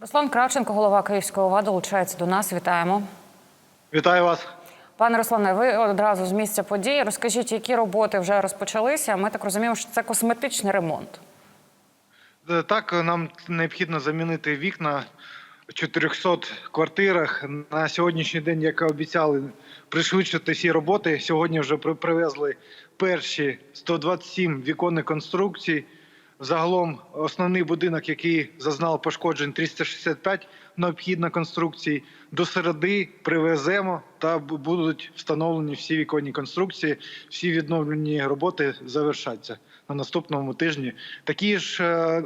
Руслан Кравченко, голова Київської ОВА, долучається до нас. Вітаємо. Вітаю вас. Пане Руслане, ви одразу з місця події. Розкажіть, які роботи вже розпочалися. Ми так розуміємо, що це косметичний ремонт. Е, Так, нам необхідно замінити вікна в 400 квартирах. На сьогоднішній день, як обіцяли, пришвидшити всі роботи. Сьогодні вже при- привезли перші 127 віконних конструкцій. Загалом основний будинок, який зазнав пошкоджень 365 необхідно конструкцій. До середи привеземо та будуть встановлені всі віконні конструкції. Всі відновлені роботи завершаться на наступному тижні. Такі ж е,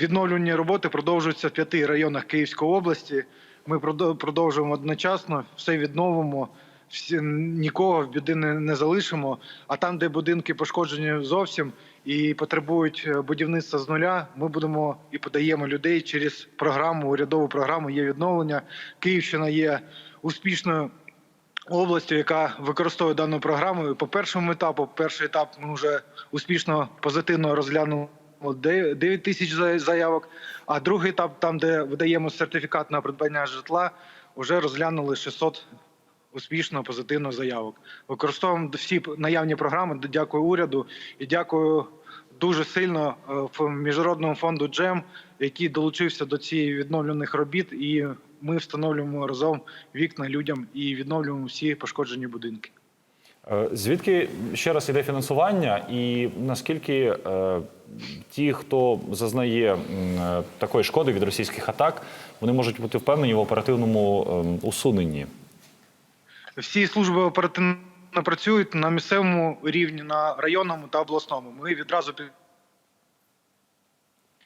відновлені роботи продовжуються в п'яти районах Київської області. Ми продовжуємо одночасно, все відновимо. Всі, нікого в біди не, не залишимо. А там, де будинки пошкоджені зовсім і потребують е, будівництва з нуля, ми будемо і подаємо людей через програму, урядову програму є відновлення. Київщина є успішною областю, яка використовує дану програму. По першому етапу, перший етап ми вже успішно позитивно розглянули 9 тисяч за- заявок. А другий етап, там, де видаємо сертифікат на придбання житла, вже розглянули 600 успішно позитивно заявок. Використовуємо всі наявні програми. Дякую уряду і дякую дуже сильно е, міжнародному фонду Джем, який долучився до цієї відновлених робіт. І ми встановлюємо разом вікна людям і відновлюємо всі пошкоджені будинки. Е, Звідки ще раз іде фінансування, і наскільки е, ті, хто зазнає е, такої шкоди від російських атак, вони можуть бути впевнені в оперативному ем, усуненні? Всі служби оперативно працюють на місцевому рівні, на районному та обласному. Ми відразу під...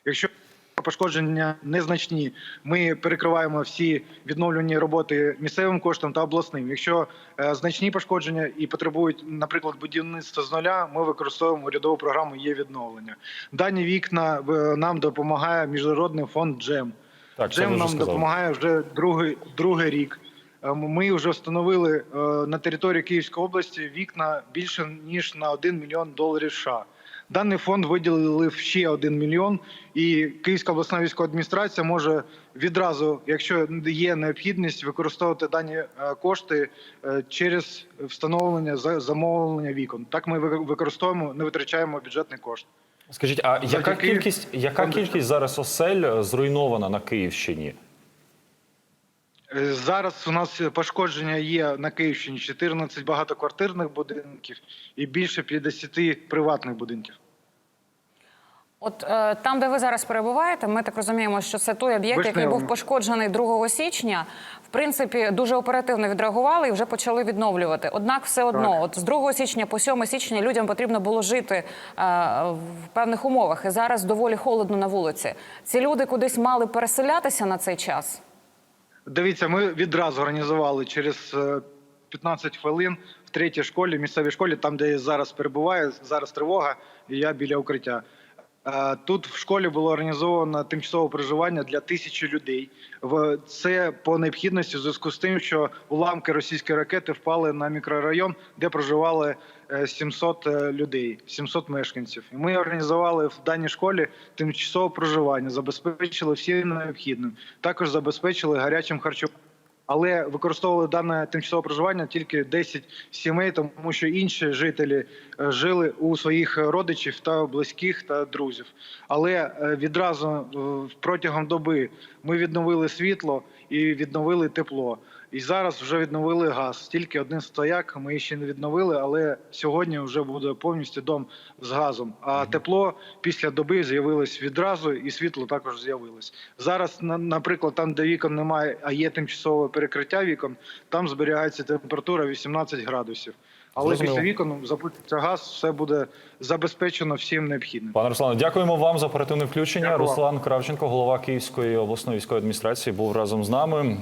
Якщо пошкодження незначні, ми перекриваємо всі відновлені роботи місцевим коштом та обласним. Якщо е, значні пошкодження і потребують, наприклад, будівництва з нуля, ми використовуємо урядову програму є відновлення. Дані вікна е, нам допомагає міжнародний фонд Джем. Так, Джем нам сказали. допомагає вже другий, другий рік. Е, Ми вже встановили е, на території Київської області вікна більше ніж на 1 мільйон доларів США. Даний фонд виділив ще 1 мільйон, і Київська обласна військова адміністрація може відразу, якщо є необхідність, використовувати дані е, кошти через встановлення за- замовлення вікон. Так ми використовуємо, не витрачаємо бюджетний кошт. Скажіть, а яка кількість, яка кількість зараз осель зруйнована на Київщині? Е, Зараз у нас пошкодження є на Київщині 14 багатоквартирних будинків і більше 50 приватних будинків. От е, там, де ви зараз перебуваєте, ми так розуміємо, що це той об'єкт, який був пошкоджений 2 січня. В принципі, дуже оперативно відреагували і вже почали відновлювати. Однак, все одно, Так. от з 2 січня по 7 січня людям потрібно було жити е, в певних умовах. І зараз доволі холодно на вулиці. Ці люди кудись мали переселятися на цей час. Дивіться, ми відразу організували через е, 15 хвилин в третій школі, місцевій школі, там, де я зараз перебуваю, зараз тривога, і я біля укриття. Е, Тут в школі було організовано тимчасове проживання для тисячі людей. Це по необхідності в зв'язку з тим, що уламки російської ракети впали на мікрорайон, де проживали е, 700 е, людей, 700 мешканців. І ми організували в даній школі тимчасове проживання, забезпечили всім необхідним. Також забезпечили гарячим харчуванням. Але використовували дане тимчасове проживання тільки 10 сімей, тому що інші жителі е, жили у своїх родичів та близьких та друзів. Але е, відразу е, протягом доби ми відновили світло і відновили тепло. І зараз вже відновили газ. Тільки один стояк ми ще не відновили, але сьогодні вже буде повністю дом з газом. А тепло після доби з'явилось відразу, і світло також з'явилось. Зараз, на- наприклад, там, де вікон немає, а є тимчасове перекриття вікон, там зберігається температура 18 градусів. Але Зрозуміло. після вікон запуститься газ, все буде забезпечено всім необхідним. Пане Руслане, дякуємо вам за оперативне включення. Дякую. Руслан Кравченко, голова Київської обласної військової адміністрації, був разом з нами.